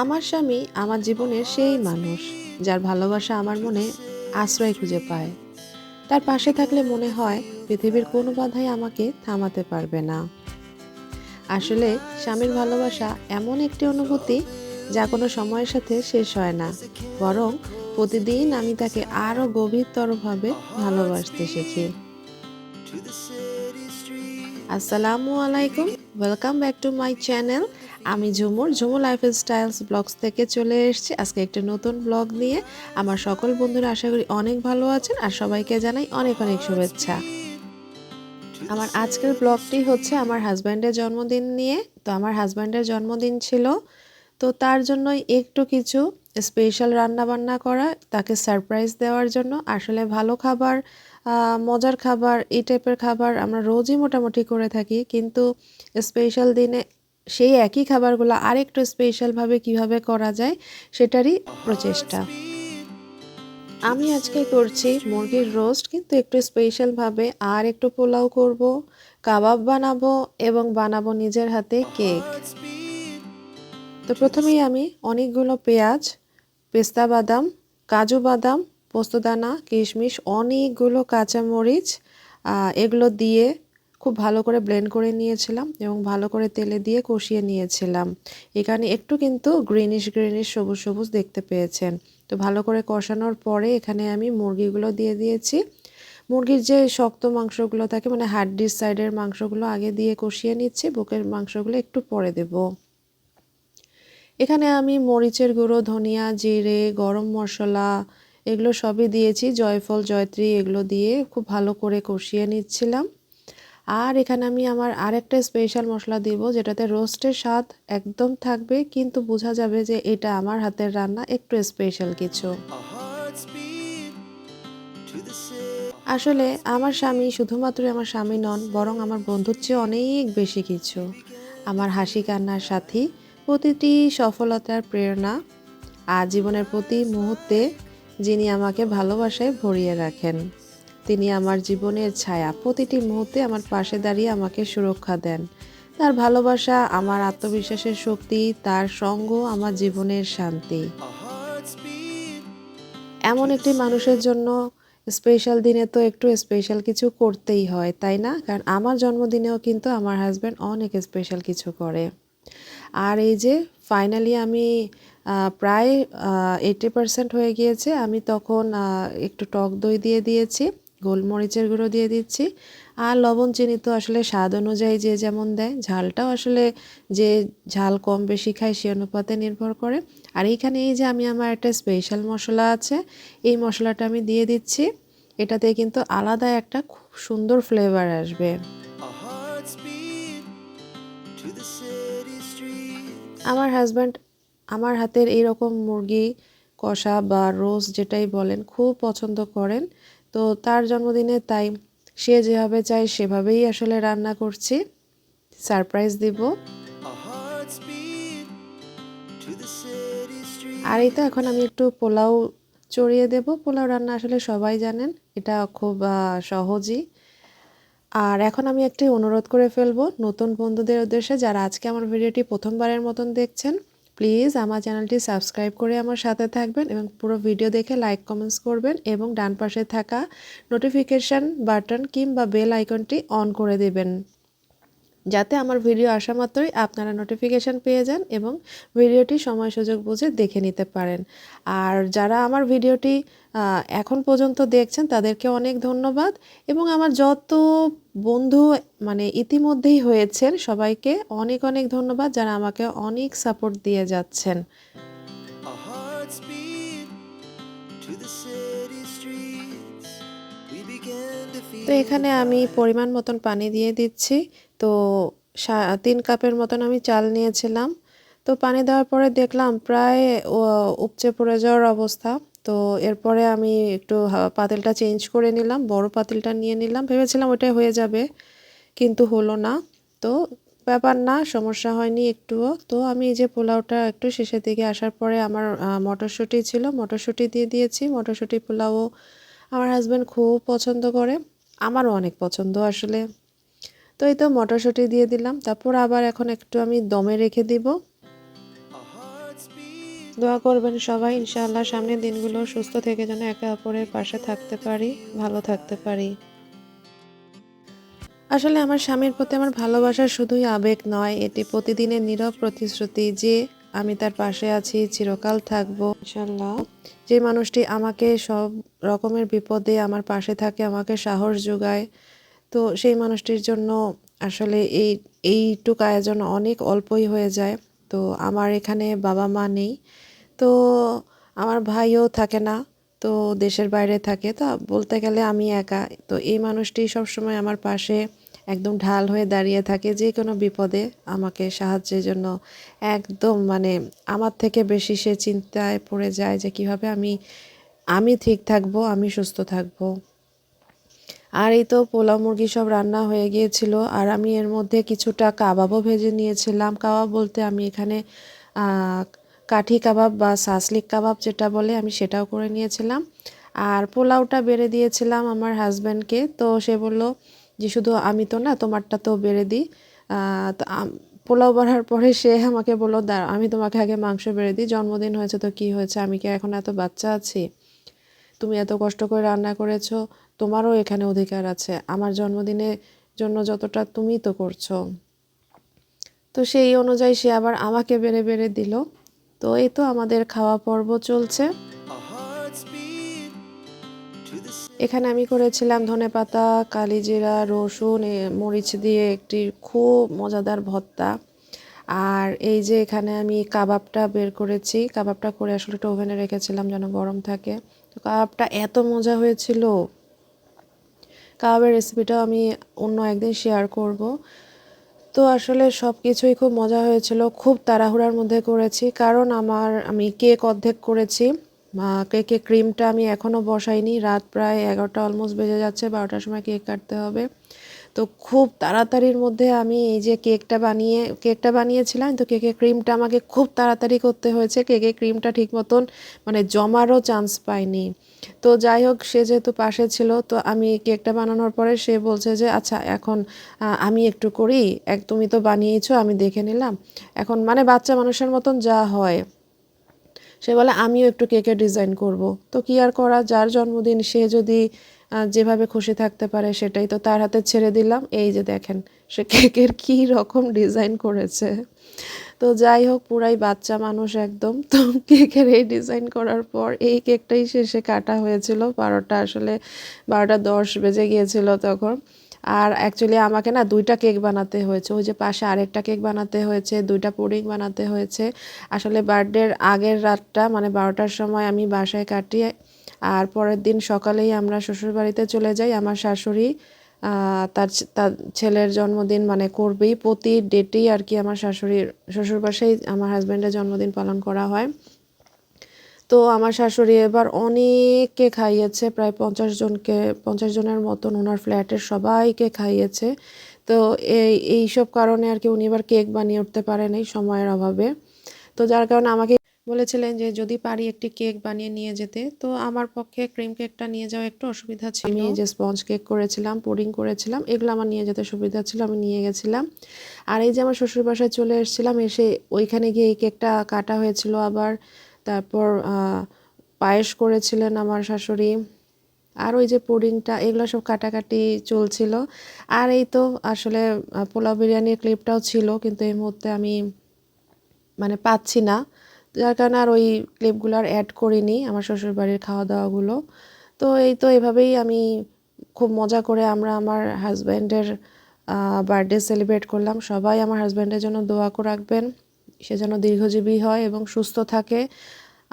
আমার স্বামী আমার জীবনের সেই মানুষ যার ভালোবাসা আমার মনে আশ্রয় খুঁজে পায়। তার পাশে থাকলে মনে হয় পৃথিবীর কোনো বাধাই আমাকে থামাতে পারবে না। আসলে স্বামীর ভালোবাসা এমন একটি অনুভূতি যা কোনো সময়ের সাথে শেষ হয় না, বরং প্রতিদিন আমি তাকে আরও গভীরতরভাবে ভালোবাসতে শিখি আসসালামু আলাইকুম, welcome back to my channel. আমি Jhumur Jhumur life styles blogs থেকে চলে এসেছি। আজকে একটা নতুন ব্লগ নিয়ে। আমার সকল বন্ধুরা আশা করি অনেক ভালো আছেন আর সবাইকে জানাই অনেক অনেক শুভেচ্ছা। আমার আজকের ব্লগটি হচ্ছে আমার হাজব্যান্ডের জন্মদিন নিয়ে। তো আমার হাজব্যান্ডের জন্মদিন ছিল। তো তার জন্যই একটু কিছু স্পেশাল রান্না বান্না করা, তাকে সারপ্রাইজ দেওয়ার জন্য। আসলে ভালো খাবার মজার খাবার, এই টাইপের খাবার আমরা রোজই মোটামুটি করে থাকি। কিন্তু স্পেশাল দিনে সেই একই খাবারগুলো আরেকটু স্পেশালভাবে কীভাবে করা যায় সেটারই প্রচেষ্টা। আমি আজকে করছি মুরগির রোস্ট কিন্তু একটু স্পেশালভাবে আর একটু পোলাও করব, কাবাব বানাবো এবং বানাবো নিজের হাতে কেক তো প্রথমেই আমি অনেকগুলো পেঁয়াজ, পেস্তা বাদাম, কাজু বাদাম, পোস্তদানা, কিশমিশ, অনেকগুলো কাঁচামরিচ এগুলো দিয়ে খুব ভালো করে ব্লেন্ড করে নিয়েছিলাম এবং ভালো করে তেলে দিয়ে কষিয়ে নিয়েছিলাম। এখানে একটু কিন্তু গ্রিনিশ গ্রিনিশ সবুজ সবুজ দেখতে পেয়েছেন। তো ভালো করে কষানোর পরে এখানে আমি মুরগিগুলো দিয়ে দিয়েছি। মুরগির যে শক্ত মাংসগুলো থাকে মানে হাড্ডির সাইডের মাংসগুলো আগে দিয়ে কষিয়ে নিচ্ছি, বুকের মাংসগুলো একটু পরে দেবো। এখানে আমি মরিচের গুঁড়ো, ধনিয়া, জিরে, গরম মশলা এগুলো সবই দিয়েছি, জয়ফল, জয়ত্রী এগুলো দিয়ে খুব ভালো করে কষিয়ে নিচ্ছিলাম। আর এখানে আমি আমার আরেকটা স্পেশাল মশলা দিব, যেটাতে রোস্টের স্বাদ একদম থাকবে, কিন্তু বোঝা যাবে যে এটা আমার হাতের রান্না একটু স্পেশাল কিছু। আসলে আমার স্বামী শুধুমাত্র আমার স্বামী নন, বরং আমার বন্ধুর চেয়ে অনেক বেশি কিছু। আমার হাসি কান্নার সাথী, প্রতিটি সফলতার প্রেরণা, আর জীবনের প্রতি মুহূর্তে যিনি আমাকে ভালোবাসায় ভরিয়ে রাখেন। তিনি আমার জীবনের ছায়া। প্রতিটি মুহূর্তে আমার পাশে দাঁড়িয়ে আমাকে সুরক্ষা দেন। তার ভালোবাসা, আমার আত্মবিশ্বাসের শক্তি, তার সঙ্গ, আমার জীবনের শান্তি। এমন একটি মানুষের জন্য স্পেশাল দিনে তো একটু স্পেশাল কিছু করতেই হয়, তাই না? কারণ আমার জন্মদিনেও কিন্তু আমার হাজব্যান্ড অনেক স্পেশাল কিছু করে। আর এই যে ফাইনালি আমি প্রায় এইটি পার্সেন্ট হয়ে গিয়েছে। আমি তখন একটু টক দই দিয়ে দিয়েছি। গোলমরিচের গুঁড়ো দিয়ে দিচ্ছি। আর লবণ চিনি তো আসলে স্বাদ অনুযায়ী যে যেমন দেয় ঝালটাও আসলে যে ঝাল কম বেশি খায় সে অনুপাতে নির্ভর করে। আর এইখানে এই যে আমি আমার একটা স্পেশাল মশলা আছে এই মশলাটা আমি দিয়ে দিচ্ছি। এটাতে কিন্তু আলাদা একটা খুব সুন্দর ফ্লেভার আসবে। আমার হাজব্যান্ড আমার হাতের এইরকম মুরগি কষা বা রোস্ট যেটাই বলেন খুব পছন্দ করেন। তো তার জন্মদিনে তাই সে যেভাবে চায় সেভাবেই আসলে রান্না করছি। সারপ্রাইজ দিব। আর এই তো এখন আমি একটু পোলাও চড়িয়ে দেব। পোলাও রান্না আসলে সবাই জানেন, এটা খুব সহজই। আর এখন আমি একটি অনুরোধ করে ফেলব নতুন বন্ধুদের উদ্দেশ্যে, যারা আজকে আমার ভিডিওটি প্রথমবারের মতন দেখছেন প্লিজ আমার চ্যানেলটি সাবস্ক্রাইব করে আমার সাথে থাকবেন এবং পুরো ভিডিও দেখে লাইক কমেন্টস করবেন এবং ডান পাশে থাকা নোটিফিকেশান বাটন কিংবা বেল আইকনটি অন করে দেবেন। যাতে আমার ভিডিও আসা মাত্রই আপনারা নোটিফিকেশান পেয়ে যান এবং ভিডিওটি সময় সুযোগ বুঝে দেখে নিতে পারেন। আর যারা আমার ভিডিওটি এখন পর্যন্ত দেখছেন তাদেরকে অনেক ধন্যবাদ এবং আমার যত বন্ধু মানে ইতিমধ্যেই হয়েছেন সবাইকে অনেক অনেক ধন্যবাদ যারা আমাকে অনেক সাপোর্ট দিয়ে যাচ্ছেন। তো এখানে আমি পরিমাণ মতন পানি দিয়ে দিচ্ছি। তো তিন কাপের মতন আমি চাল নিয়েছিলাম। তো পানি দেওয়ার পরে দেখলাম প্রায় উপচে পড়ে যাওয়ার অবস্থা। তো এরপরে আমি একটু পাতিলটা চেঞ্জ করে নিলাম, বড় পাতিলটা নিয়ে নিলাম। ভেবেছিলাম ওটাই হয়ে যাবে, কিন্তু হলো না। তো ব্যাপার না, সমস্যা হয়নি একটুও। তো আমি এই যে পোলাওটা একটু শেষের দিকে আসার পরে আমার মটরশুঁটি ছিল, মটরশুঁটি দিয়ে দিয়েছি। মটরশুঁটি পোলাও আমার হাজব্যান্ড খুব পছন্দ করে, আমারও অনেক পছন্দ আসলে। তো এই তো মটরশুঁটি দিয়ে দিলাম। তারপর আবার এখন একটু আমি দমে রেখে দিব। দোয়া করবেন সবাই, ইনশাআল্লাহ সামনের দিনগুলো সুস্থ থেকে যেন একে অপরের পাশে থাকতে পারি, ভালো থাকতে পারি। আসলে আমার স্বামীর প্রতি আমার ভালোবাসা শুধুই আবেগ নয়, এটি প্রতিদিনের নীরব প্রতিশ্রুতি যে আমি তার পাশে আছি, চিরকাল থাকব ইনশাল্লাহ যে মানুষটি আমাকে সব রকমের বিপদে আমার পাশে থাকে, আমাকে সাহস যোগায় তো সেই মানুষটির জন্য আসলে এই, এইটুক আয়োজন অনেক অল্পই হয়ে যায়। তো আমার এখানে বাবা মা নেই। তো আমার ভাইও থাকে না, তো দেশের বাইরে থাকে। তা বলতে গেলে আমি একা। তো এই মানুষটি সবসময় আমার পাশে একদম ঢাল হয়ে দাঁড়িয়ে থাকে যে কোনো বিপদে আমাকে সাহায্যের জন্য। একদম মানে আমার থেকে বেশি সে চিন্তায় পড়ে যায় যে কীভাবে আমি আমি ঠিক থাকব, আমি সুস্থ থাকব। আর এই তো পোলাও মুরগি সব রান্না হয়ে গিয়েছিল, আর আমি এর মধ্যে কিছুটা কাবাবও ভেজে নিয়েছিলাম। কাবাব বলতে আমি এখানে কাঠি কাবাব বা সাসলিক কাবাব যেটা বলে আমি সেটাও করে নিয়েছিলাম। আর পোলাওটা বেড়ে দিয়েছিলাম আমার হাজব্যান্ডকে তো সে বলল যে শুধু আমি তো না, তোমারটা তো বেড়ে দিই। তো পোলাও বাড়ার পরে সে আমাকে বলল দাঁড়া আমি তোমাকে আগে মাংস বেড়ে দিই, জন্মদিন হয়েছে তো কি হয়েছে, আমি কি এখন এত বাচ্চা আছি? তুমি এত কষ্ট করে রান্না করেছ, তোমারও এখানে অধিকার আছে। আমার জন্মদিনের জন্য যতটা তুমি তো করছ। তো সেই অনুযায়ী সে আবার আমাকে বেড়ে বেড়ে দিল। তো এই তো আমাদের খাওয়া পর্ব চলছে। এখানে আমি করেছিলাম ধনে ধনেপাতা কালিজিরা রসুন মরিচ দিয়ে একটি খুব মজাদার ভর্তা। আর এই যে এখানে আমি কাবাবটা বের করেছি, কাবাবটা করে আসলে একটু ওভেনে রেখেছিলাম যেন গরম থাকে। তো কাবাবটা এত মজা হয়েছিল। কাবাবের রেসিপিটাও আমি অন্য একদিন শেয়ার করব। তো আসলে সব কিছুই খুব মজা হয়েছিল, খুব তাড়াহুড়ার মধ্যে করেছি। কারণ আমার, আমি কেক অর্ধেক করেছি। কেকের কেকে ক্রিমটা আমি এখনও বসাইনি। রাত প্রায় এগারোটা অলমোস্ট বেজে যাচ্ছে, বারোটার সময় কেক কাটতে হবে। তো খুব তাড়াতাড়ির মধ্যে আমি এই যে কেকটা বানিয়ে, কেকটা বানিয়েছিলাম, তো কেকের ক্রিমটা আমাকে খুব তাড়াতাড়ি করতে হয়েছে। কেকের ক্রিমটা ঠিক মতন মানে জমারও চান্স পাইনি। তো যাই হোক, সে যেহেতু পাশে ছিল, তো আমি কেকটা বানানোর পরে সে বলছে যে আচ্ছা এখন আমি একটু করি। এক, তুমি তো বানিয়েছো, আমি দেখে নিলাম। এখন মানে বাচ্চা মানুষের মতন যা হয়। সে বলে, আমিও একটু কেকের ডিজাইন করব। তো কি আর করা? যার জন্মদিন সে যদি যেভাবে খুশি থাকতে পারে সেটাই তো তার হাতে ছেড়ে দিলাম। এই যে দেখেন, সে কেকের কি রকম ডিজাইন করেছে। তো যাই হোক, পুরাই বাচ্চা মানুষ একদম। তো কেকের এই ডিজাইন করার পর এই কেকটাই শেষে কাটা হয়েছিল। বারোটা আসলে, বারোটা দশ বেজে গিয়েছিল তখন। আর অ্যাকচুয়ালি আমাকে না দুইটা কেক বানাতে হয়েছে। ওই যে পাশে আরেকটা কেক বানাতে হয়েছে, দুইটা পুডিং বানাতে হয়েছে। আসলে বার্থডের আগের রাতটা মানে বারোটার সময় আমি বাসায় কাটিয়ে আর পরের দিন সকালেই আমরা শ্বশুরবাড়িতে চলে যাই। আমার শাশুড়ি তার তার ছেলের জন্মদিন মানে করবেই। প্রতি ডেটেই আর কি আমার শাশুড়ির শ্বশুর বাসায় আমার হাজব্যান্ডের জন্মদিন পালন করা হয়। তো আমার শাশুড়ি এবার অনেককে খাইয়েছে, প্রায় পঞ্চাশ জনকে, পঞ্চাশ জনের মতন ওনার ফ্ল্যাটের সবাইকে খাইয়েছে। তো এই, এইসব কারণে আর কি উনি এবার কেক বানিয়ে উঠতে পারেন এই সময়ের অভাবে। তো যার কারণে আমাকে বলেছিলেন যে, যদি পারি একটি কেক বানিয়ে নিয়ে যেতে। তো আমার পক্ষে ক্রিম কেকটা নিয়ে যাওয়া একটু অসুবিধা ছিল। আমি যে স্পঞ্জ কেক করেছিলাম, পুডিং করেছিলাম, এগুলো আমার নিয়ে যেতে সুবিধা ছিল, আমি নিয়ে গেছিলাম। আর এই যে আমার শ্বশুর বাসায় চলে এসেছিলাম, এসে ওইখানে গিয়ে এই কেকটা কাটা হয়েছিল আবার। তারপর পায়েস করেছিলেন আমার শাশুড়ি। আর ওই যে পুডিংটা, এগুলো সব কাটাকাটি চলছিল। আর এই তো আসলে পোলাও বিরিয়ানির ক্লিপটাও ছিল, কিন্তু এই মুহূর্তে আমি মানে পাচ্ছি না। যার কারণে আর ওই ক্লিপগুলো আর অ্যাড করিনি আমার শ্বশুরবাড়ির খাওয়া দাওয়াগুলো তো এই তো এভাবেই আমি খুব মজা করে আমরা আমার হাজব্যান্ডের বার্থডে সেলিব্রেট করলাম। সবাই আমার হাজব্যান্ডের জন্য দোয়া করে রাখবেন। সে যেন দীর্ঘজীবী হয় এবং সুস্থ থাকে।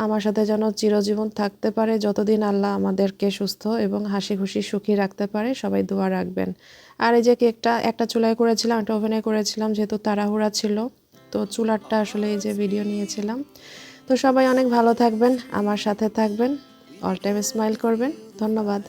আমার সাথে যেন চিরজীবন থাকতে পারে। যতদিন আল্লাহ আমাদেরকে সুস্থ এবং হাসি খুশি সুখী রাখতে পারে, সবাই দোয়া রাখবেন। আর এই যে কেকটা একটা চুলায় করেছিলাম, একটা ওভেনে করেছিলাম, যেহেতু তাড়াহুড়া ছিল। তো চুলারটা আসলে এই যে ভিডিও নিয়েছিলাম। তো সবাই অনেক ভালো থাকবেন, আমার সাথে থাকবেন অল টাইম স্মাইল করবেন। ধন্যবাদ।